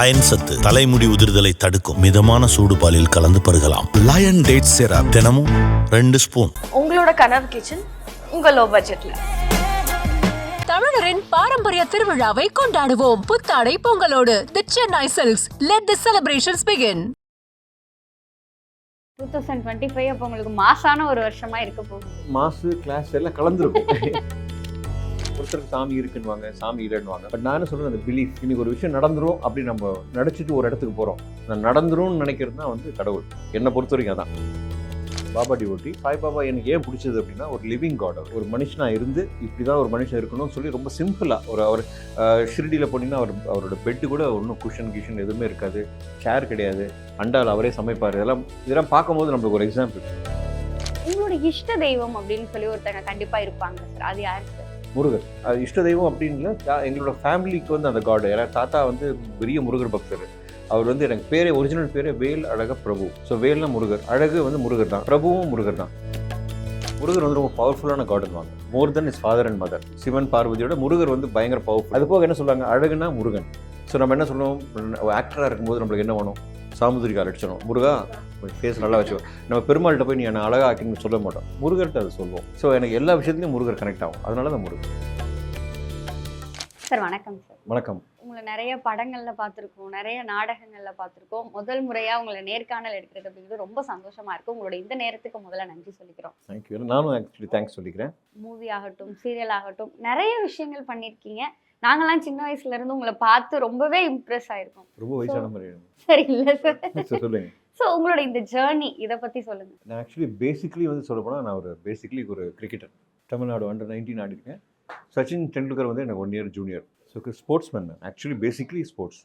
Iron சத்து தலைமுடி உதிர்தலை தடுக்கும் மிதமான சூடு பாலில் கலந்து பருகலாம். லயன் டேட் சிரப் தினமும் ரெண்டு ஸ்பூன். உங்களோட கனவு கிச்சன் உங்க லோ. பட்ஜெட்ல தமிழரின் பாரம்பரிய திருவிழாவை கொண்டாடுவோம். புத்தாடை பொங்கலோடு the Chennai Silks let the celebrations begin two thousand twenty five அப்போ உங்களுக்கு மாசான ஒரு வருஷமா இருக்க போகுது. மாசு கிளாஸ் எல்லாம் கலந்துருக்கும் ஒருத்தருக்கு சாமி இருக்குன்னுவாங்க சாமி இல்லைன்னுவாங்க. பட் நான் என்ன அந்த பிலீஃப் இன்னைக்கு ஒரு விஷயம் நடந்துரும் அப்படி நம்ம நடிச்சிட்டு ஒரு இடத்துக்கு போகிறோம் நான் நடந்துரும்னு நினைக்கிறது தான் வந்து கடவுள். என்னை பொறுத்த வரைக்கும் அதான். பாபா டிவோட்டி சாய் பாபா எனக்கு ஏன் பிடிச்சது அப்படின்னா ஒரு லிவிங் காட் ஒரு மனுஷனா இருந்து இப்படி தான் ஒரு மனுஷன் இருக்கணும்னு சொல்லி ரொம்ப சிம்பிளாக ஒரு அவர் ஷிரடியில் போனீங்கன்னா அவர் அவரோட பெட்டு கூட ஒன்றும் குஷன் கிஷன் எதுவுமே இருக்காது. சேர் கிடையாது. அண்டால் அவரே சமைப்பார். இதெல்லாம் இதெல்லாம் பார்க்கும்போது நம்மளுக்கு ஒரு எக்ஸாம்பிள் உங்களோட இஷ்ட தெய்வம் அப்படின்னு சொல்லி ஒருத்தங்க கண்டிப்பாக இருப்பாங்க சார் அது யார் சார் முருகர். அது இஷ்ட தெய்வம் அப்படின்னு தா- எங்களோட ஃபேமிலிக்கு வந்து அந்த காடு ஏன்னா தாத்தா வந்து பெரிய முருகர் பக்தர். அவர் வந்து எனக்கு பேரே ஒரிஜினல் பேரே வேல் அழக பிரபு. ஸோ வேல்னா முருகர். அழகு வந்து முருகர் தான். பிரபுவும் முருகர் தான். முருகர் வந்து ரொம்ப பவர்ஃபுல்லான காடுன்னுவாங்க more than is father and mother Sivan பார்வதியோட Murugar வந்து பயங்கர பவர்ஃபுல் அது போக என்ன சொல்லுவாங்க? அழகுனா முருகன். ஸோ நம்ம என்ன சொல்லுவோம்? ஆக்டராக இருக்கும்போது நம்மளுக்கு என்ன வேணும்? சாமுதிரிகா அடிச்சிடும் முருகா ஃபேஸ் நல்லா வச்சு நம்ம பெருமாள்கிட்ட போய் நீ என்ன அழகா ஆக்கின்னு சொல்ல மாட்டோம். முருகர்கிட்ட அதை சொல்லுவோம். ஸோ எனக்கு எல்லா விஷயத்துலையும் முருகர் கனெக்ட் ஆகும். அதனால தான் முருகர். சார் வணக்கம் சார். வணக்கம். உங்களை நிறைய படங்கள்ல பார்த்துருக்கோம். நிறைய நாடகங்கள்ல பார்த்துருக்கோம். முதல் முறையா உங்களை நேர்காணல் எடுக்கிறது அப்படிங்கிறது ரொம்ப சந்தோஷமா இருக்கு. உங்களோட இந்த நேரத்துக்கு முதல்ல நன்றி சொல்லிக்கிறோம். தேங்க்யூ நானும் ஆக்சுவலி தேங்க்ஸ் சொல்லிக்கிறேன். மூவி ஆகட்டும் சீரியல் ஆகட்டும் நிறைய விஷயங்கள் பண்ணியிருக்கீங்க. நாங்கெல்லாம் சின்ன வயசுல இருந்து உங்களை பார்த்து ரொம்பவே இம்ப்ரெஸ் ஆயிருக்கோம். ரொம்ப வயசான மாதிரி சரி இல்ல சரி, சொல்லுங்க. ஸோ உங்களோட இந்த ஜேர்னி இதை பற்றி சொல்லுங்க. நான் ஆக்சுவலி பேசிக்லி வந்து சொல்ல போனால் நான் ஒரு பேசிக்லி ஒரு கிரிக்கெட்டர் தமிழ்நாடு அண்டர் நைன்டீன் ஆடிருக்கேன். சச்சின் டெண்டுல்கர் வந்து எனக்கு one year junior so sports man actually basically sports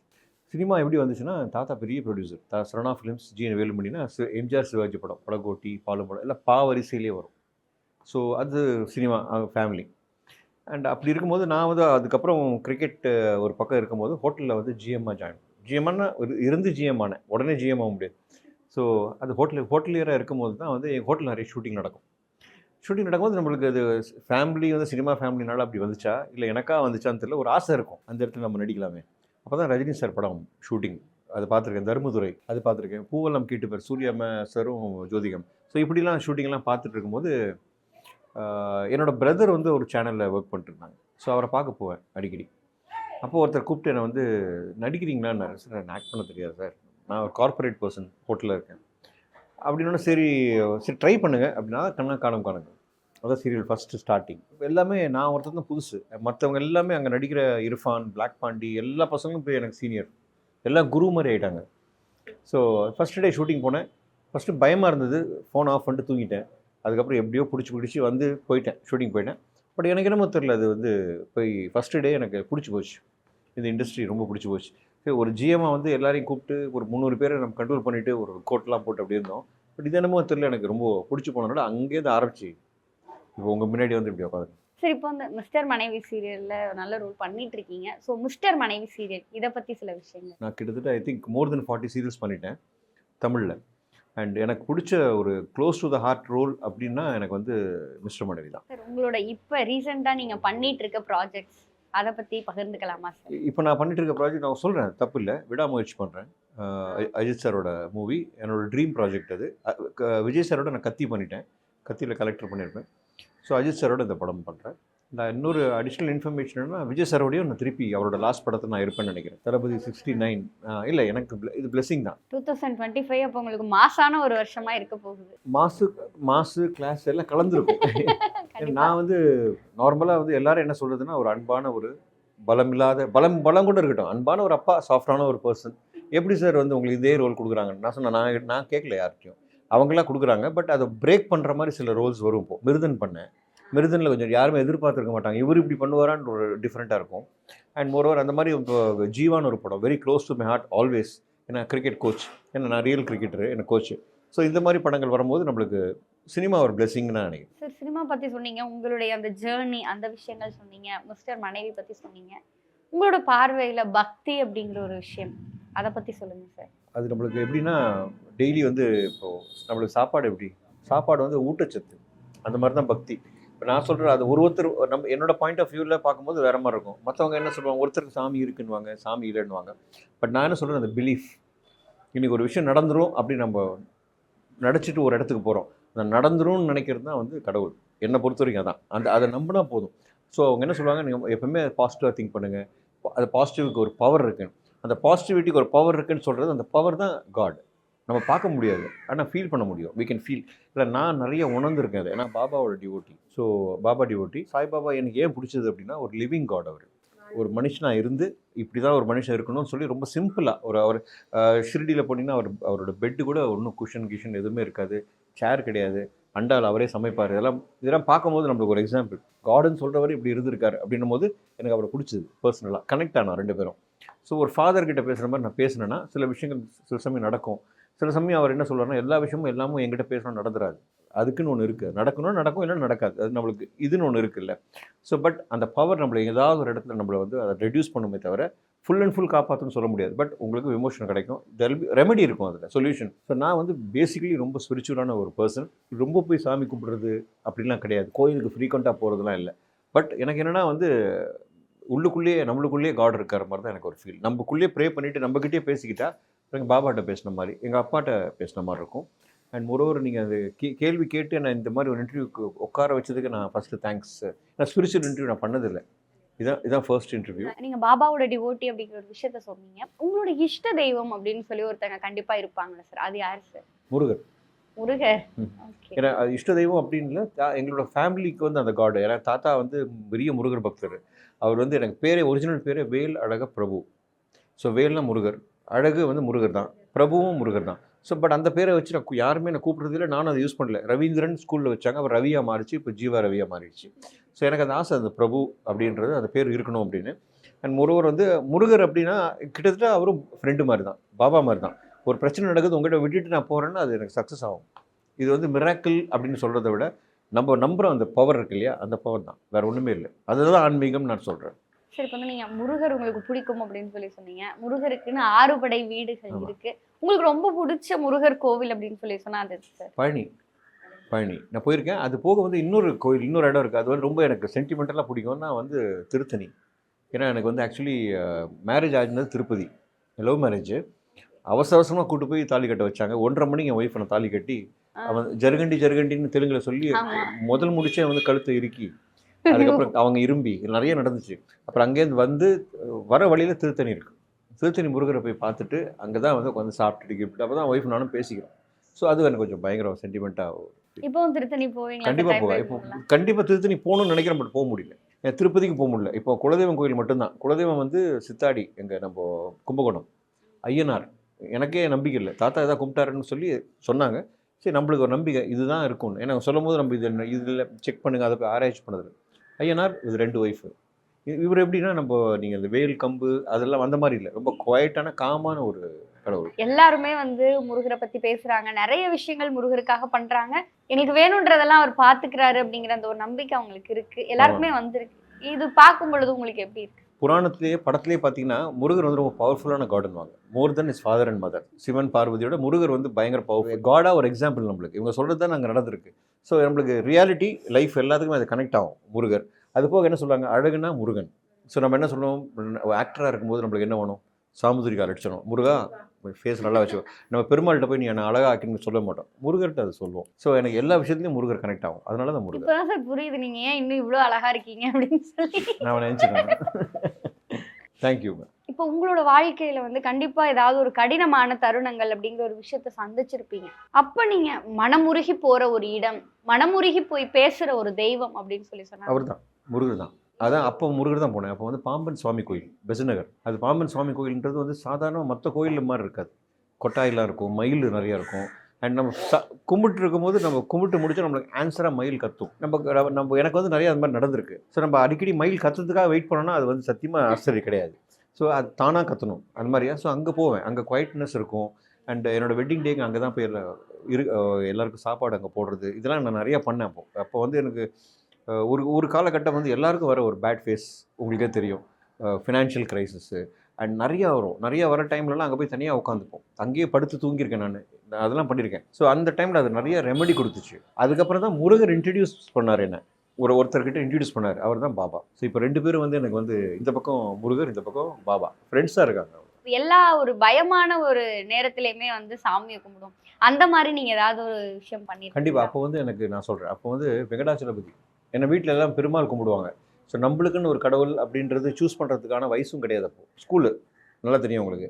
cinema எப்படி வந்துச்சுன்னா தாத்தா பெரிய ப்ரொடியூசர் தா சரணா ஃபிலிம்ஸ் ஜி என் வேலுமணினா எம்ஜிஆர் சிவாஜி படம் படகோட்டி பாலும் படம் எல்லாம் பா வரிசையிலே வரும். ஸோ அது சினிமா ஃபேமிலி அண்ட் அப்படி இருக்கும்போது நான் வந்து அதுக்கப்புறம் கிரிக்கெட் ஒரு பக்கம் இருக்கும்போது ஹோட்டலில் வந்து ஜிஎம்மாக ஜாயின் ஜிஎம்னா ஒரு இருந்து ஜிஎம் ஆனேன். உடனே ஜிஎம் ஆக முடியாது. ஸோ அது ஹோட்டல் ஹோட்டலியராக இருக்கும்போது தான் வந்து என் ஹோட்டல் நிறைய ஷூட்டிங் நடக்கும். ஷூட்டிங் நடக்கும்போது நம்மளுக்கு அது ஃபேமிலி வந்து சினிமா ஃபேமிலினால அப்படி வந்துச்சா? இல்லை எனக்கா வந்துச்சான்னு தெரியல. ஒரு ஆசை இருக்கும். அந்த இடத்துல நம்ம நடிக்கலாமே. அப்போ தான் ரஜினி சார் படம் ஷூட்டிங் அது பார்த்துருக்கேன். தர்மதுரை அது பார்த்துருக்கேன். பூவெல்லாம் கீட்டு பேர். சூர்யாம சாரும் ஜோதிகம். ஸோ இப்படிலாம் ஷூட்டிங்லாம் பார்த்துட்டு இருக்கும்போது என்னோடய பிரதர் வந்து ஒரு சேனலில் ஒர்க் பண்ணிட்டுருந்தாங்க. ஸோ அவரை பார்க்க போவேன் அடிக்கடி. அப்போது ஒருத்தர் கூப்பிட்டு என்னை வந்து நடிக்கிறீங்களான்னு? சார் நான் ஆக்ட் பண்ண தெரியாது சார். நான் ஒரு கார்ப்பரேட் பர்சன் ஹோட்டலில் இருக்கேன். அப்படின்னா சரி சரி ட்ரை பண்ணுங்க. அப்படின்னா கண்ணா காணும் காணுங்க. அதான் சீரியல் ஃபஸ்ட்டு ஸ்டார்டிங் எல்லாமே நான் ஒருத்தர் தான் புதுசு. மற்றவங்க எல்லாமே அங்கே நடிக்கிற இர்ஃபான் பிளாக் பாண்டி எல்லா பசங்களும் போய் எனக்கு சீனியர் எல்லாம் குரு மாதிரி ஆகிட்டாங்க ஸோ ஃபஸ்ட்டு டே ஷூட்டிங் போனேன். ஃபஸ்ட்டு பயமாக இருந்தது. ஃபோன் ஆஃப் பண்ணிட்டு தூங்கிட்டேன். அதுக்கப்புறம் எப்படியோ பிடிச்சி பிடிச்சி வந்து போயிட்டேன். ஷூட்டிங் போயிட்டேன். பட் எனக்கு என்னமோ தெரில அது வந்து போய் ஃபஸ்ட்டு டே எனக்கு பிடிச்சி போச்சு. இந்த இண்டஸ்ட்ரி ரொம்ப பிடிச்சி போச்சு. சரி ஒரு ஜிஎம்மாக வந்து எல்லாரையும் கூப்பிட்டு ஒரு முந்நூறு பேரை நம்ம கண்ட்ரோல் பண்ணிவிட்டு ஒரு கோட்லாம் போட்டு அப்படி இருந்தோம். பட் இது என்னமோ தெரியல எனக்கு ரொம்ப பிடிச்சி போனதுனால அங்கேருந்து ஆரம்பிச்சு. இப்போ உங்கள் முன்னாடி வந்து இப்படி உட்காந்து சரி இப்போ வந்து மிஸ்டர் மனைவி சீரியல்ல நல்ல ரோல் பண்ணிட்டு இருக்கீங்க. ஸோ மிஸ்டர் மனைவி சீரியல் இதை பத்தி சில விஷயங்கள். நான் கிட்டத்தட்ட I think more than forty serials பண்ணிட்டேன் தமிழில். அண்ட் எனக்கு பிடிச்ச ஒரு close to the heart role அப்படின்னா எனக்கு வந்து மிஸ்டர் மனைவி தான். சார் உங்களோட இப்போ ரீசெண்டாக நீங்க பண்ணிட்டு இருக்க ப்ராஜெக்ட்ஸ் அதை பத்தி பகிர்ந்துக்கலாமா சார் இப்போ நான் பண்ணிட்டு இருக்க ப்ராஜெக்ட் நான் சொல்கிறேன் தப்பு இல்லை. விடாமுயற்சி பண்ணுறேன் அஜித் சாரோட மூவி என்னோட ட்ரீம் ப்ராஜெக்ட் அது. விஜய் சாரோட நான் கத்தி பண்ணிட்டேன். கத்தியில் கலெக்டர் பண்ணியிருப்பேன் ஸோ அஜித் சாரோட இந்த படம் பண்ணுறேன் நான் இன்னொரு அடிஷ்னல் இன்ஃபர்மேஷன் என்னன்னா விஜய் சாரோடையும் நான் திருப்பி அவரோட லாஸ்ட் படத்தை நான் இருப்பேன்னு நினைக்கிறேன். தளபதி சிக்ஸ்டி நைன் இல்லை எனக்கு இது பிளெஸிங் தான். டூ தௌசண்ட் டுவெண்ட்டி ஃபைவ் அப்போ உங்களுக்கு மாசான ஒரு வருஷமா இருக்க போகுது. மாசு மாசு கிளாஸ் எல்லாம் கலந்துருக்கும். நான் வந்து நார்மலாக வந்து எல்லாரும் என்ன சொல்றதுன்னா ஒரு அன்பான ஒரு பலம் இல்லாத பலம் பலம் கூட இருக்கட்டும். அன்பான ஒரு அப்பா சாஃப்டான ஒரு பர்சன் எப்படி சார் வந்து உங்களுக்கு இதே ரோல் கொடுக்குறாங்க நான் சொன்னேன் நான் நான் கேட்கல யார்கிட்டயும். அவங்களாம் கொடுக்குறாங்க பட் அதை பிரேக் பண்ணுற மாதிரி சில ரோல்ஸ் வரும் இப்போ. மிருதன் பண்ணேன். மிருதனில் கொஞ்சம் யாருமே எதிர்பார்த்துருக்க மாட்டாங்க. இவர் இப்படி பண்ணுவாரான்னு ஒரு டிஃப்ரெண்ட்டாக இருக்கும். அண்ட் மோரோவர் அந்த மாதிரி ஜீவான்னு ஒரு படம் very close to my heart always ஏன்னா கிரிக்கெட் கோச் ஏன்னா நான் ரியல் கிரிக்கெட்டரு எனக்கு கோச் ஸோ இந்த மாதிரி படங்கள் வரும்போது நம்மளுக்கு சினிமா ஒரு பிளெஸிங்னு நான் நினைக்கிறேன். சார் சினிமா பத்தி சொன்னீங்க. உங்களுடைய அந்த ஜேர்னி அந்த விஷயங்கள் சொன்னீங்க. மிஸ்டர் மனைவி பத்தி சொன்னீங்க. உங்களோட பார்வையில பக்தி அப்படிங்கிற ஒரு விஷயம் அதை பத்தி சொல்லுங்க சார் அது நம்மளுக்கு எப்படின்னா டெய்லி வந்து இப்போ நம்மளுக்கு சாப்பாடு எப்படி? சாப்பாடு வந்து ஊட்டச்சத்து. அந்த மாதிரி தான் பக்தி. இப்போ நான் சொல்கிறேன் அது ஒரு ஒருத்தர் நம்ம என்னோட பாயிண்ட் ஆஃப் வியூவில் பார்க்கும்போது வேற மாதிரி இருக்கும். மற்றவங்க என்ன சொல்லுவாங்க? ஒருத்தருக்கு சாமி இருக்குன்னுவாங்க சாமி இல்லைன்னுவாங்க. பட் நான் என்ன சொல்கிறேன் அந்த பிலீஃப் இன்றைக்கி ஒரு விஷயம் நடந்துடும் அப்படி நம்ம நடிச்சிட்டு ஒரு இடத்துக்கு போகிறோம் அந்த நடந்துரும்னு நினைக்கிறது தான் வந்து கடவுள். என்னை பொறுத்த வரைக்கும் அதான். அந்த அதை நம்பினா போதும். ஸோ அவங்க என்ன சொல்லுவாங்க? நீங்கள் எப்பவுமே பாசிட்டிவாக திங்க் பண்ணுங்கள் அது பாசிட்டிவ்க்கு ஒரு பவர் இருக்குன்னு. அந்த பாசிட்டிவிட்டிக்கு ஒரு பவர் இருக்குன்னு சொல்கிறது அந்த பவர் தான் காட் நம்ம பார்க்க முடியாது. ஆனால் ஃபீல் பண்ண முடியும். வி கேன் ஃபீல் இல்லை நான் நிறைய உணர்ந்துருக்கேன் அது. ஏன்னா பாபாவோட devotee so Baba devotee Saibaba எனக்கு ஏன் பிடிச்சது அப்படின்னா ஒரு லிவிங் காட் அவர். ஒரு மனுஷனாக இருந்து இப்படி தான் ஒரு மனுஷன் இருக்கணும்னு சொல்லி ரொம்ப சிம்பிளாக ஒரு அவர் ஷிரடியில் போனீங்கன்னா அவர் அவரோட பெட்டு கூட ஒன்றும் குஷன் கிஷன் எதுவுமே இருக்காது. சேர் கிடையாது. அண்டால் அவரே சமைப்பார். இதெல்லாம் இதெல்லாம் பார்க்கும்போது நம்மளுக்கு ஒரு எக்ஸாம்பிள் கார்டன் சொல்கிறவர் இப்படி இருந்திருக்காரு அப்படின்னும் போது எனக்கு அவரை பிடிச்சது பர்சனலாக கனெக்ட் ஆனோம் ரெண்டு பேரும். ஸோ ஒரு ஃபாதர்கிட்ட பேசுகிற மாதிரி நான் பேசினேன்னா சில விஷயங்கள் சில சமயம் நடக்கும். சில சமயம் அவர் என்ன சொல்கிறாருன்னா எல்லா விஷயமும் எல்லாமும் என்கிட்ட பேசணும் நடந்துராது. அதுக்குன்னு ஒன்று இருக்குது நடக்கணும் நடக்கும் இல்லைன்னா நடக்காது. அது நம்மளுக்கு இதுன்னு ஒன்று இருக்குல்ல ஸோ பட் அந்த பவர் நம்மளை ஏதாவது ஒரு இடத்துல நம்மளை வந்து அதை ரெடியூஸ் பண்ணுமே தவிர ஃபுல் அண்ட் ஃபுல் காப்பாற்றுன்னு சொல்ல முடியாது. பட் உங்களுக்கு விமோஷன் கிடைக்கும். தெல் ரெமெடி இருக்கும் அதில் சொல்யூஷன் ஸோ நான் வந்து பேசிக்கலி ரொம்ப ஸ்பிரிச்சுவலான ஒரு பர்சன் ரொம்ப போய் சாமி கும்பிட்றது அப்படிலாம் கிடையாது. கோயிலுக்கு ஃப்ரீக்வெண்ட்டாக போகிறதுலாம் இல்லை. பட் எனக்கு என்னென்னா வந்து உள்ளுக்குள்ளேயே நம்மளுக்குள்ளேயே காட் இருக்கிற மாதிரி தான் எனக்கு ஒரு ஃபீல் நம்மக்குள்ளேயே ப்ரே பண்ணிவிட்டு நம்மக்கிட்டே பேசிக்கிட்டால் எங்கள் பாபாட்ட பேசின மாதிரி எங்கள் அப்பாட்ட பேசின மாதிரி இருக்கும். அண்ட் மொரோவர் நீங்கள் அது கே கேள்வி கேட்டு நான் இந்த மாதிரி ஒரு இன்டர்வியூக்கு உட்கார வச்சதுக்கு நான் ஃபஸ்ட்டு தேங்க்ஸ் நான் ஸ்பிரிச்சுவல் இன்டர்வியூ நான் பண்ணதில்லை. இதான் இதான் ஃபர்ஸ்ட் இன்டர்வியூ நீங்க பாபாவோட டிவோட்டி அப்படிங்கிற ஒரு விஷயத்த சொன்னீங்க. உங்களோட இஷ்ட தெய்வம் அப்படின்னு சொல்லி ஒருத்தங்க கண்டிப்பா இருப்பாங்களா சார் அது யாரு சார் முருகர். முருகர். ஏன்னா அது இஷ்ட தெய்வம் அப்படின்னு எங்களோட ஃபேமிலிக்கு வந்து அந்த காடு ஏன்னா தாத்தா வந்து பெரிய முருகர் பக்தர். அவர் வந்து எனக்கு பேரே ஒரிஜினல் பேரே வேல் அழக பிரபு. ஸோ வேல்னா முருகர். அழகு வந்து முருகர் தான். பிரபுவும் முருகர் தான். ஸோ பட் அந்த பேரை வச்சு நான் யாருமே நான் கூப்பிட்றதில்ல. நானும் அதை யூஸ் பண்ணல. ரவீந்திரன் ஸ்கூலில் வச்சாங்க. அவர் ரவியாக மாறிச்சு. இப்போ ஜீவா ரவியாக மாறிடுச்சு. ஸோ எனக்கு அந்த ஆசை அந்த பிரபு அப்படின்றது அந்த பேர் இருக்கணும் அப்படின்னு. அண்ட் முருகர் வந்து முருகர் அப்படின்னா கிட்டத்தட்ட அவரும் ஃப்ரெண்டு மாதிரி தான். பாபா மாதிரி தான். ஒரு பிரச்சனை நடக்குது உங்கள்கிட்ட விட்டுட்டு நான் போகிறேன்னா அது எனக்கு சக்ஸஸ் ஆகும். இது வந்து மிராக்கிள் அப்படின்னு சொல்கிறத விட நம்ம நம்புகிறோம் அந்த பவர் இருக்கு இல்லையா? அந்த பவர் தான். வேறு ஒன்றுமே இல்லை. அதுதான் ஆன்மீகம் நான் சொல்கிறேன் சரி இப்போ வந்து நீங்க முருகர் உங்களுக்கு பிடிக்கும் அப்படின்னு சொல்லி சொன்னீங்க. முருகருக்குன்னு ஆறுபடை வீடுகள். இருக்கு. உங்களுக்கு ரொம்ப பிடிச்ச முருகர் கோவில் அப்படின்னு சொல்லி சொன்னா அது சார்? பழனி. பழனி. நான் போயிருக்கேன். அது போக வந்து இன்னொரு கோயில் இன்னொரு இடம் இருக்குது அது வந்து ரொம்ப எனக்கு சென்டிமெண்டலாக பிடிக்கும்னா வந்து திருத்தணி. ஏன்னா எனக்கு வந்து ஆக்சுவலி மேரேஜ் ஆகினது திருப்பதி. லவ் மேரேஜ் அவசர அவசரமாக கூட்டு போய் தாலி கட்ட வச்சாங்க. ஒன்றரை மணிக்கு என் ஒய்ஃப் நான் தாலி கட்டி. அவன் ஜருகண்டி ஜருகண்டின்னு தெலுங்குல சொல்லி. முதல் முடிச்சே வந்து கழுத்தை இறுக்கி அதுக்கப்புறம் அவங்க இரும்பி இது நிறைய நடந்துச்சு. அப்புறம் அங்கேருந்து வந்து வர வழியில் திருத்தணி இருக்கு. திருத்தணி முருகரை போய் பார்த்துட்டு அங்கே தான் வந்து உட்காந்து சாப்பிட்டுட்டு கிஃப்ட் அப்போ தான் ஒய்ஃப் நானும் பேசிக்கிறோம். ஸோ அது எனக்கு கொஞ்சம் பயங்கர சென்டிமெண்ட்டாக இப்போவும் திருத்தணி போவீங்களா? கண்டிப்பாக போவேன். இப்போ? கண்டிப்பாக திருத்தணி போகணும்னு நினைக்கிறேன் பட் போக முடியல. திருப்பதிக்கு போக முடியல. இப்போ குலதெய்வம் கோயில் மட்டும்தான். குலதெய்வம் வந்து சித்தாடி எங்கள் நம்ம கும்பகோணம். ஐயனார். எனக்கே நம்பிக்கை இல்லை. தாத்தா எதாவது கும்பிட்டாருன்னு சொல்லி சொன்னாங்க. சரி நம்மளுக்கு ஒரு நம்பிக்கை. இதுதான் இருக்கும்னு. ஏன்னா சொல்லும் போது நம்ம இது இதில் செக் பண்ணுங்க அதை ஆராய்ச்சி பண்ணதில்லை ஐயனார் இது ரெண்டு ஒய்ஃபு இவர் எப்படின்னா நம்ம நீங்கள் இந்த வேல் கம்பு அதெல்லாம் அந்த மாதிரி இல்லை. ரொம்ப குவைட்டான காமான ஒரு கடவுள். எல்லாருமே வந்து முருகரை பத்தி பேசுறாங்க. நிறைய விஷயங்கள் முருகருக்காக பண்றாங்க. எனக்கு வேணுன்றதெல்லாம் அவர் பாத்துக்கிறாரு அப்படிங்கிற அந்த ஒரு நம்பிக்கை அவங்களுக்கு இருக்கு. எல்லாருக்குமே வந்திருக்கு. இது பார்க்கும் பொழுது உங்களுக்கு எப்படி இருக்கு? புராணத்திலேயே படத்திலேயே பார்த்தீங்கன்னா முருகர் வந்து ரொம்ப பவர்ஃபுல்லான காடுன்னு வாங்க. More than is father and mother Sivan பார்வதியோட Murugar வந்து பயங்கர பவர்ஃபுல் காடாக ஒரு எக்ஸாம்பிள் நம்மளுக்கு. இவங்க சொல்கிறது தான் நாங்கள் நடந்திருக்கு. ஸோ நம்மளுக்கு ரியாலிட்டி லைஃப் எல்லாத்துக்குமே அது கனெக்ட் ஆகும். முருகர். அது போக என்ன சொல்லுவாங்க அழகுனா முருகன். ஸோ நம்ம என்ன சொல்லுவோம் ஆக்டராக இருக்கும்போது நம்மளுக்கு என்ன வேணும்? சாமுதிரிகா அடிச்சிடும் முருகா ஃபேஸ் நல்லா வச்சுக்கோ. நம்ம பெருமாள்கிட்ட போய் நீ என்ன அழகா ஆக்கின்னு சொல்ல மாட்டோம். முருகர்கிட்ட அது சொல்லுவோம். ஸோ எனக்கு எல்லா விஷயத்துலையும் முருகர் கனெக்ட் ஆகும். அதனால தான் முருகர். இப்பதான் சார் புரியுது நீங்க ஏன் இன்னும் இவ்வளவு அழகா இருக்கீங்க அப்படின்னு சொல்லி. நான் நினச்சிக்கிறேன். தேங்க்யூ இப்போ உங்களோட வாழ்க்கையில வந்து கண்டிப்பா ஏதாவது ஒரு கடினமான தருணங்கள் அப்படிங்கிற ஒரு விஷயத்த சந்திச்சிருப்பீங்க. அப்ப நீங்க மனமுருகி போற ஒரு இடம் மனமுருகி போய் பேசுற ஒரு தெய்வம் அப்படின்னு சொல்லி சொன்னாங்க. அவர் தான் முருகர் தான் அதான் அப்போ முருகர் தான் போனேன். அப்போ வந்து பாம்பன் சுவாமி கோயில் பெசுநகர் அது பாம்பன் சுவாமி கோயில்ன்றது வந்து சாதாரண மற்ற கோயில் மாதிரி இருக்காது. கொட்டாயிலாம் இருக்கும் மயில் நிறையா இருக்கும். அண்ட் நம்ம ச கும்பிட்டு இருக்கும்போது நம்ம கும்பிட்டு முடிச்சா நம்மளுக்கு ஆன்சராக மயில் கத்தும். நம்ம நம்ம எனக்கு வந்து நிறைய அது மாதிரி நடந்திருக்கு. ஸோ நம்ம அடிக்கடி மயில் கத்துறதுக்காக வெயிட் பண்ணோன்னா அது வந்து சத்தியமாக ஆச்சரியம் கிடையாது. ஸோ அது தானாக கத்தணும். அந்த மாதிரியா? ஸோ அங்கே போவேன். அங்கே குவைட்னஸ் இருக்கும். அண்ட் என்னோடய வெட்டிங் டேக்கு அங்கே தான் போய் இரு எல்லாருக்கும் சாப்பாடு அங்கே போடுறது. இதெல்லாம் நான் நிறையா பண்ணேன் அப்போ. அப்போ வந்து எனக்கு ஒரு ஒரு காலகட்டம் வந்து எல்லாருக்கும் வர ஒரு பேட் ஃபேஸ் உங்களுக்கே தெரியும். ஃபினான்ஷியல் க்ரைசிஸு அண்ட் நிறையா வரும். நிறையா வர டைம்லலாம் அங்கே போய் தனியாக உட்காந்துப்போம். அங்கேயே படுத்து தூங்கியிருக்கேன் நான். அதெல்லாம் பண்ணியிருக்கேன். ஸோ அந்த டைமில் அது நிறைய ரெமெடி கொடுத்துச்சு. அதுக்கப்புறம் தான் முருகர் இன்ட்ரடியூஸ் பண்ணார் என்ன. ஒரு ஒருத்தர்கிட்ட இன்ட்ரடியூஸ் பண்ணார். அவர் தான் பாபா. ஸோ இப்போ ரெண்டு பேரும் வந்து எனக்கு வந்து இந்த பக்கம் முருகர் இந்த பக்கம் பாபா. ஃப்ரெண்ட்ஸாக இருக்காங்க எல்லா ஒரு பயமான ஒரு நேரத்திலயுமே வந்து சாமியை கும்பிடும். அந்த மாதிரி நீங்க ஏதாவது ஒரு விஷயம் கண்டிப்பாக பண்ணிருக்கீங்களா அப்போ வந்து எனக்கு நான் சொல்கிறேன் அப்போ வந்து வெங்கடாச்சலபதி. என்னை வீட்டில் எல்லாம் பெருமாள் கும்பிடுவாங்க. ஸோ நம்மளுக்குன்னு ஒரு கடவுள் அப்படின்றது சூஸ் பண்ணுறதுக்கான வயசும் கிடையாது அப்போ. ஸ்கூலு நல்லா தெரியும் உங்களுக்கு.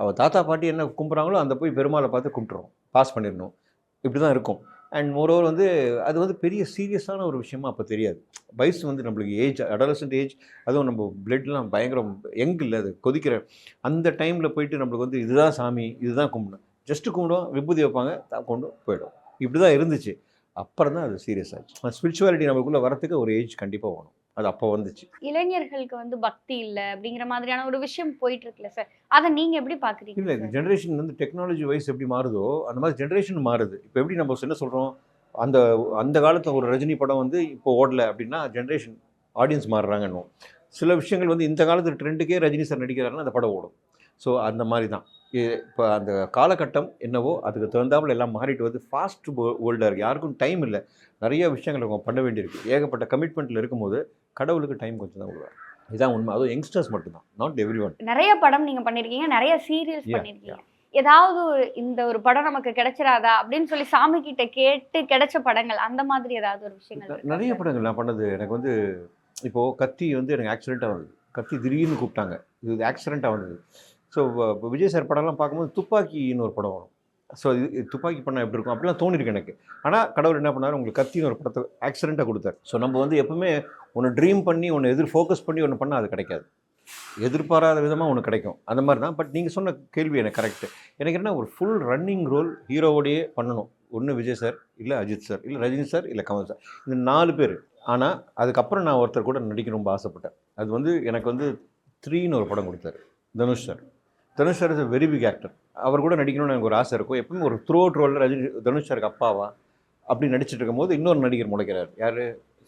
அவள் தாத்தா பாட்டி என்ன கும்பிட்றாங்களோ அந்த போய் பெருமாளை பார்த்து கும்பிட்டுறோம் பாஸ் பண்ணிடணும். இப்படி தான் இருக்கும். அண்ட் மோரோவர் வந்து அது வந்து பெரிய சீரியஸான ஒரு விஷயமா அப்போ தெரியாது. வயசு வந்து நம்மளுக்கு ஏஜ் அடலசன்ட் ஏஜ் அதுவும் நம்ம பிளட்லாம் பயங்கரம் யங் இல்லை அது கொதிக்கிற அந்த டைமில் போயிட்டு நம்மளுக்கு வந்து இதுதான் சாமி இதுதான் கும்பிடும் ஜஸ்ட்டு கும்பிடுவோம் விபூதி வைப்பாங்க தான் கொண்டு போயிடும் இப்படி தான் இருந்துச்சு. அப்புறம் தான் அது சீரியஸ் ஆச்சு. ஸ்பிரிச்சுவாலிட்டி நமக்குள்ளே வரத்துக்கு ஒரு ஏஜ் கண்டிப்பாக வேணும். அது அப்போ வந்துச்சு. இளைஞர்களுக்கு வந்து பக்தி இல்ல அப்படிங்கிற மாதிரியான ஒரு விஷயம் போயிட்டு இருக்குல்ல சார் அதை நீங்க எப்படி பாக்குறீங்க இல்லை sir? ஜென்ரேஷன் வந்து டெக்னாலஜி வைஸ் எப்படி மாறுதோ அந்த மாதிரி ஜென்ரேஷன் மாறுது. இப்போ எப்படி நம்ம என்ன சொல்கிறோம் அந்த அந்த காலத்தில் ஒரு ரஜினி படம் வந்து இப்போ ஓடல அப்படின்னா ஜென்ரேஷன் ஆடியன்ஸ் மாறுறாங்கன்னு சில விஷயங்கள் வந்து இந்த காலத்து ட்ரெண்டுக்கே ரஜினி சார் நடிக்கிறாருன்னா அந்த படம் ஓடும். ஸோ அந்த மாதிரி தான். இப்போ அந்த காலகட்டம் என்னவோ அதுக்கு தகுந்தாப்புல எல்லாம் மாறிட்டு வந்து ஃபாஸ்ட் வேர்ல்டாக இருக்குது யாருக்கும் டைம் இல்லை. நிறைய விஷயங்கள் அவங்க பண்ண வேண்டியிருக்கு. ஏகப்பட்ட கமிட்மெண்ட்டில் இருக்கும்போது கடவுளுக்கு டைம் கொஞ்சம் தான் விடுவார் இதுதான் உண்மை. அதுவும் யங்ஸ்டர்ஸ் மட்டும்தான். நாட் எவ்ரி ஒன் நிறைய படம் நீங்க பண்ணிருக்கீங்க. நிறைய சீரியல்ஸ் Yeah, பண்ணிருக்கீங்க. ஏதாவது ஒரு- இந்த ஒரு படம் நமக்கு கிடைச்சிராதா? அப்படின்னு சொல்லி சாமி கிட்ட கேட்டு கிடைச்ச படங்கள் அந்த மாதிரி ஏதாவது ஒரு விஷயங்கள் நிறைய? படங்கள் நான் பண்ணது. எனக்கு வந்து இப்போது கத்தி வந்து எனக்கு ஆக்சிடெண்ட்டாக வந்தது. கத்தி திடீர்னு கூப்பிட்டாங்க. இது ஆக்சிடெண்ட்டாக வந்தது. ஸோ விஜய் சார் படம்லாம் பார்க்கும்போது துப்பாக்கின்னு ஒரு படம் வரும். ஸோ இது துப்பாக்கி பண்ணால் எப்படி இருக்கும்? அப்படிலாம் தோணிருக்கு எனக்கு. ஆனால் கடவுள் என்ன பண்ணார்? உங்களுக்கு கத்தின்னு ஒரு படத்தை ஆக்சிடெண்ட்டாக கொடுத்தார். ஸோ நம்ம வந்து எப்பவுமே ஒன்று ட்ரீம் பண்ணி ஒன்று எதிர் ஃபோக்கஸ் பண்ணி ஒன்று பண்ணால் அது கிடைக்காது. எதிர்பாராத விதமாக ஒன்று கிடைக்கும். அந்த மாதிரி தான். பட் நீங்கள் சொன்ன கேள்வி எனக்கு கரெக்டு எனக்கு என்ன ஒரு ஃபுல் ரன்னிங் ரோல் ஹீரோவோடையே பண்ணணும். ஒன்று விஜய் சார் இல்லை அஜித் சார் இல்லை ரஜினி சார் இல்லை கமல் சார். இந்த நாலு பேர். ஆனால் அதுக்கப்புறம் நான் ஒருத்தர் கூட நடிக்க ரொம்ப ஆசைப்பட்டேன். அது வந்து எனக்கு வந்து த்ரீன்னு ஒரு படம் கொடுத்தாரு. Dhanush sir. Dhanush sir is a very big actor அவர் கூட நடிக்கணும்னு எனக்கு ஒரு ஆசை இருக்கும். எப்பவுமே ஒரு த்ரூ அவுட் ரோலில் ரஜினி தனுஷ் சாருக்கு அப்பாவா? அப்படி நடிச்சிட்டு இருக்கும்போது இன்னொரு நடிகர் முளைக்கிறார். யார்?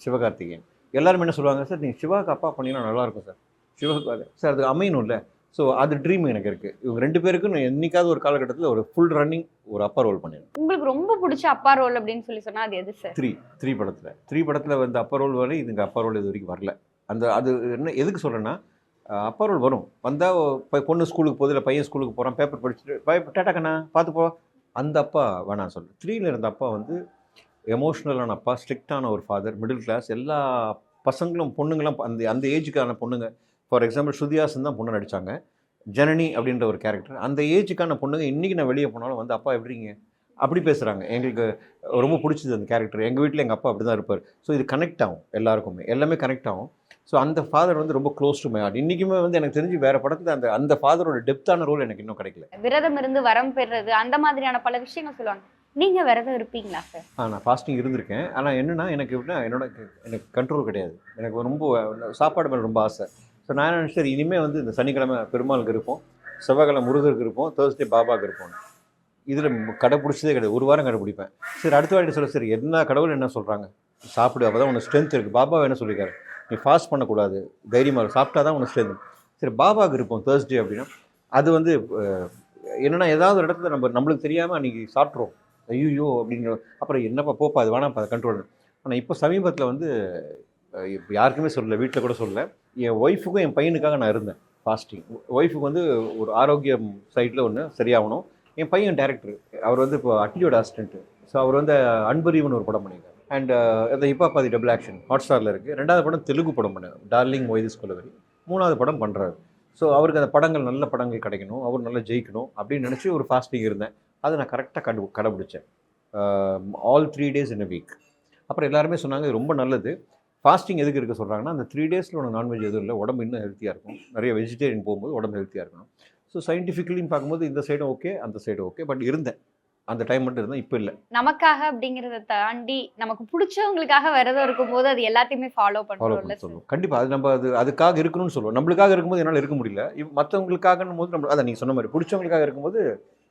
சிவகார்த்திகேயன். எல்லாரும் என்ன சொல்லுவாங்க சார் நீங்கள் சிவாக்கு அப்பா பண்ணினா நல்லாயிருக்கும் சார். சிவகார்த்தி சார் அது அமையணும்ல. ஸோ அது ட்ரீம் எனக்கு இருக்குது இவங்க ரெண்டு பேருக்கும் நான் என்னைக்காவது ஒரு காலகட்டத்தில் ஒரு ஃபுல் ரன்னிங் ஒரு அப்பா ரோல் பண்ணிருக்கேன். உங்களுக்கு ரொம்ப பிடிச்ச அப்பா ரோல் அப்படின்னு சொல்லி சொன்னா அது எது சார்? த்ரீ த்ரீ படத்தில். த்ரீ படத்தில் வந்து அப்பா ரோல் வரை இதுங்க அப்பா ரோல் இது வரைக்கும் வரல. அந்த அது என்ன எதுக்கு சொல்கிறேன்னா அப்பா ரோல் வரும். வந்தால் பொண்ணு ஸ்கூலுக்கு போகுது இல்லை பையன் ஸ்கூலுக்கு போகிறான் பேப்பர் படிச்சுட்டு பய டாட்டா கண்ணா பார்த்து போ. அந்த அப்பா வேணாம் சொல்லு. த்ரீயில் இருந்த அப்பா வந்து எமோஷ்னலான அப்பா ஸ்ட்ரிக்டான ஒரு ஃபாதர் மிடில் கிளாஸ் எல்லா பசங்களும் பொண்ணுங்களும் அந்த அந்த ஏஜுக்கான பொண்ணுங்க. ஃபார் எக்ஸாம்பிள் ஸ்ருதிஹாசன் தான் பொண்ணு நடித்தாங்க ஜனனி அப்படின்ற ஒரு கேரக்டர் அந்த ஏஜுக்கான பொண்ணுங்க இன்றைக்கி நான் வெளியே போனாலும் வந்து அப்பா எப்படிங்க அப்படி பேசுகிறாங்க எங்களுக்கு ரொம்ப பிடிச்சது அந்த கேரக்டர் எங்கள் வீட்டில் எங்கள் அப்பா அப்படி தான் இருப்பார். ஸோ இது கனெக்ட் ஆகும். எல்லாருக்குமே. எல்லாமே கனெக்ட் ஆகும். ஸோ அந்த ஃபாதர் வந்து ரொம்ப க்ளோஸ் டு மை ஹார்ட் இன்றைக்குமே வந்து எனக்கு தெரிஞ்சு வேறு படத்தில் அந்த அந்த ஃபாதரோட டெப்த்தான ரோல் எனக்கு இன்னும் கிடைக்கல. விரதம் இருந்து வரம் பெறுறது அந்த மாதிரியான பல விஷயங்கள் சொல்லுவாங்க. நீங்க விரதம் இருப்பீங்களா சார் ஆ நான் ஃபாஸ்டிங் இருந்திருக்கேன். ஆனால் என்னென்னா எனக்கு எப்படின்னா என்னோட எனக்கு கண்ட்ரோல் கிடையாது. எனக்கு ரொம்ப சாப்பாடு மேலே ரொம்ப ஆசை. ஸோ நான் என்ன நினைச்சேன், சரி இனிமேல் வந்து இந்த சனிக்கிழமை பெருமாளுக்கு இருப்போம். செவ்வாய்க்கிழமை முருகருக்கு இருப்போம். தேர்ஸ்டே பாபாவுக்கு இருப்போம். இதில் கடைப்பிடிச்சதே கிடையாது. ஒரு வாரம் கடைப்பிடிப்பேன். சரி அடுத்த வாட்டி சொல்ல சரி என்ன கடவுள் என்ன சொல்கிறாங்க சாப்பிடு அப்போ தான் உனக்கு ஸ்ட்ரென்த் இருக்குது பாபா என்ன சொல்லியிருக்காரு? நீ ஃபாஸ்ட் பண்ணக்கூடாது. தைரியமாக சாப்பிட்டா தான் உனக்கு ஸ்ட்ரென்த் சரி பாபாவுக்கு இருப்போம் தேர்ஸ்டே அப்படின்னா அது வந்து என்னென்னா ஏதாவது ஒரு இடத்துல நம்ம நம்மளுக்கு தெரியாமல் அன்றைக்கி சாப்பிட்றோம் ஐயோ அப்படிங்கிற அப்புறம் என்னப்பா போப்பா அது வேணாம்ப்பா அதை கண்ட்ரோல் ஆனால் இப்போ சமீபத்தில் வந்து இப்போ யாருக்குமே சொல்லலை வீட்டில் கூட சொல்லலை. என் ஒய்ஃபுக்கும் என் பையனுக்காக நான் இருந்தேன் ஃபாஸ்டிங் ஒய்ஃபுக்கு வந்து ஒரு ஆரோக்கியம் சைட்டில் ஒன்று சரியாகணும். என் பையன் டேரக்டர் அவர் வந்து இப்போ அட்டியோட அசிஸ்டண்ட்டு ஸோ அவர் வந்து அன்பரீவன் ஒரு படம் பண்ணியிருக்காரு. அண்ட் அந்த ஹிப்பாபாதி டபுள் ஆக்ஷன் ஹாட் ஸ்டாரில் இருக்குது ரெண்டாவது படம் தெலுங்கு படம் பண்ணார் டார்லிங் மொய்திஸ் கொலவரி மூணாவது படம் பண்ணுறாரு ஸோ அவருக்கு அந்த படங்கள் நல்ல படங்கள் கிடைக்கணும். அவர் நல்லா ஜெயிக்கணும் அப்படின்னு நினச்சி ஒரு ஃபாஸ்டிங் இருந்தேன். அதை நான் கரெக்டாக கண்டு கடைபிடிச்சேன். All three days in a week அப்புறம் எல்லாருமே சொன்னாங்க இது ரொம்ப நல்லது. ஃபாஸ்டிங் எதுக்கு இருக்க சொல்கிறாங்கன்னா அந்த த்ரீ டேஸில் உனக்கு நான்வெஜ் எதுவும் இல்லை. உடம்பு இன்னும் ஹெல்த்தியாக இருக்கும் நிறைய வெஜிடேரியன் போகும்போது உடம்பு ஹெல்த்தியாக இருக்கணும். ஸோ சயின்டிஃபிக்கலின்னு பார்க்கும்போது இந்த சைடும் ஓகே அந்த சைடும் ஓகே பட் இருந்தேன். அந்த டைம் மட்டும் இருந்தேன் இப்போ இல்லை. நமக்காக அப்படிங்கறத தாண்டி நமக்கு பிடிச்சவங்களுக்காக விரதம் இருக்கும்போது அது எல்லாத்தையுமே ஃபாலோ ஃபாலோ பண்றோம்ல பண்ண சார் சொல்லுவோம். கண்டிப்பாக அது நம்ம அது அதுக்காக இருக்கணும்னு சொல்லுவோம். நம்மளுக்காக இருக்கும்போது என்னால் இருக்க முடியல. மற்றவங்களுக்காகன்னும் போது நம்ம அதான் நீங்கள் சொன்ன மாதிரி பிடிச்சவங்களுக்காக இருக்கும்போது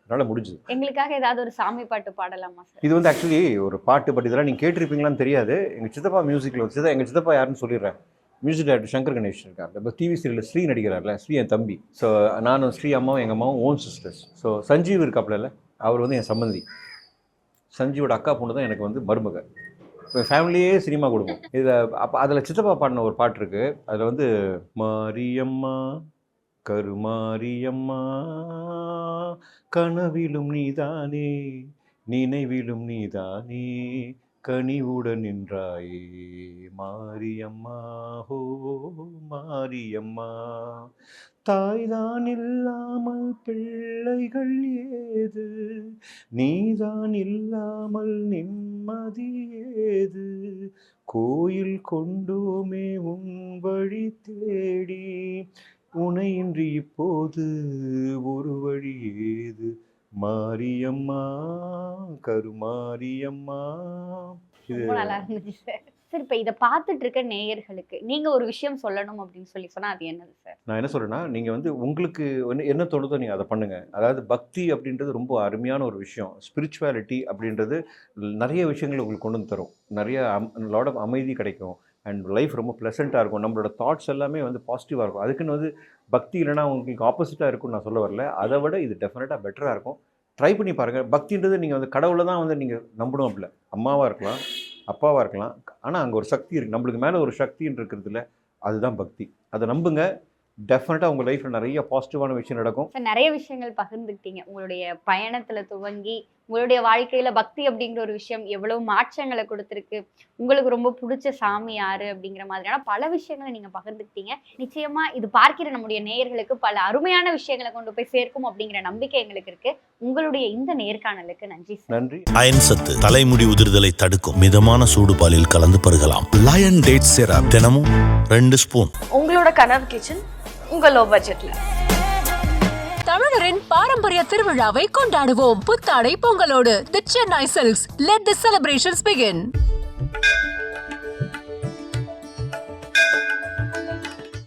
என்னால் முடிஞ்சுது. எங்களுக்காக ஏதாவது ஒரு சாமி பாட்டு பாடலாமா சார் இது வந்து ஆக்சுவலி ஒரு பாட்டு பட் இதெல்லாம் நீங்கள் கேட்டிருப்பீங்களான்னு தெரியாது. எங்கள் சித்தப்பா மியூசிக்கில் வந்து சித்தா எங்கள் சித்தப்பா யாருன்னு சொல்லிடுறேன். மியூசிக் டைரக்டர் சங்கர் கணேஷ் இருக்கார். இப்போ டிவி சீரியலில் ஸ்ரீ நடிக்கிறார்ல ஸ்ரீ என் தம்பி. ஸோ நானும் ஸ்ரீ அம்மாவும் எங்கள் அம்மாவும் ஓன் சிஸ்டர்ஸ் ஸோ சஞ்சீவ் இருக்காப்புல அவர் வந்து என் சம்பந்தி. சஞ்சீவோட அக்கா பொண்ணு தான் எனக்கு வந்து மருமக. ஃபேமிலியே சினிமா கொடுக்கும் இதில் அப்போ அதில் சித்தப்பா பாடின ஒரு பாட்டு இருக்குது அதில் வந்து மாரியம்மா கருமாரியம்மா கனவிலும் நீதானே நினைவிலும் நீதானே கனிவுடன் நின்றாயே மாரியம்மா ஹோ மாரியம்மா. தாய்தான் இல்லாமல் பிள்ளைகள் ஏது? நீதான் இல்லாமல் நிம்மதி ஏது? கோயில் கொண்டோமே உன் வழி தேடி உனையின்றி இப்போது ஒரு வழி ஏது? மாரியம்மா கருமாரியம்மா. இது ரொம்ப நல்லா இருந்துச்சு சார். சார் இப்போ இதை பார்த்துட்டு இருக்க நேயர்களுக்கு நீங்க ஒரு விஷயம் சொல்லணும் அப்படின்னு சொல்லி சொன்னா அது என்னது சார்? நான் என்ன சொல்றேன்னா நீங்கள் வந்து உங்களுக்கு என்ன தோணுதோ நீங்கள் அதை பண்ணுங்கள் அதாவது பக்தி அப்படின்றது ரொம்ப அருமையான ஒரு விஷயம். ஸ்பிரிச்சுவாலிட்டி அப்படின்றது நிறைய விஷயங்கள் உங்களுக்கு கொண்டு வந்து தரும். நிறைய லாட் ஆஃப் அமைதி கிடைக்கும். அண்ட் லைஃப் ரொம்ப ப்ளசண்ட்டாக இருக்கும். நம்மளோட தாட்ஸ் எல்லாமே வந்து பாசிட்டிவாக இருக்கும். அதுக்குன்னு வந்து பக்தி இல்லைன்னா உங்களுக்கு ஆப்போசிட்டாக இருக்கும்னு நான் சொல்ல வரல. அதை விட இது டெஃபினட்டாக பெட்டராக இருக்கும். ட்ரை பண்ணி பாருங்கள் பக்தின்றது நீங்கள் வந்து கடவுளை தான் வந்து நீங்கள் நம்பணும் அப்படில அம்மாவாக இருக்கலாம் அப்பாவாக இருக்கலாம். ஆனால் அங்கே ஒரு சக்தி இருக்குது நம்மளுக்கு மேலே ஒரு சக்தின்னு இருக்கிறதுல அதுதான் பக்தி. அதை நம்புங்க. டெஃபினட்டாக உங்கள் லைஃப்பில் நிறைய பாசிட்டிவான விஷயம் நடக்கும். நிறைய விஷயங்கள் பகிர்ந்துக்கிட்டீங்க. உங்களுடைய பயணத்தில் துவங்கி உங்களுடைய வாழ்க்கையில பக்தி அப்படிங்கிற ஒரு விஷயம் எவ்வளவு மாற்றங்களை கொடுத்துருக்கு? உங்களுக்கு ரொம்ப பிடிச்ச சாமி யாரு? அப்படிங்கிற மாதிரியான பல விஷயங்களை நீங்க பகிர்ந்துக்கிட்டீங்க. நிச்சயமா இது பார்க்கிற நம்முடைய நேயர்களுக்கு பல அருமையான விஷயங்களை கொண்டு போய் சேர்க்கும் அப்படிங்கிற நம்பிக்கை எங்களுக்கு இருக்கு. உங்களுடைய இந்த நேர்காணலுக்கு நன்றி சார். நன்றி. அயன் சத்து தலைமுடி உதிர்தலை தடுக்கும் மிதமான சூடு பாலில் கலந்து பருகலாம். லயன் டேட் சிரப் தினமும் ரெண்டு ஸ்பூன் உங்களோட கனவு கிச்சன் உங்க லோ. பட்ஜெட்ல தமிழரின் பாரம்பரிய திருவிழாவை கொண்டாடுவோம். புத்தாடை பொங்கலோடு the Chennai Silks let the celebrations begin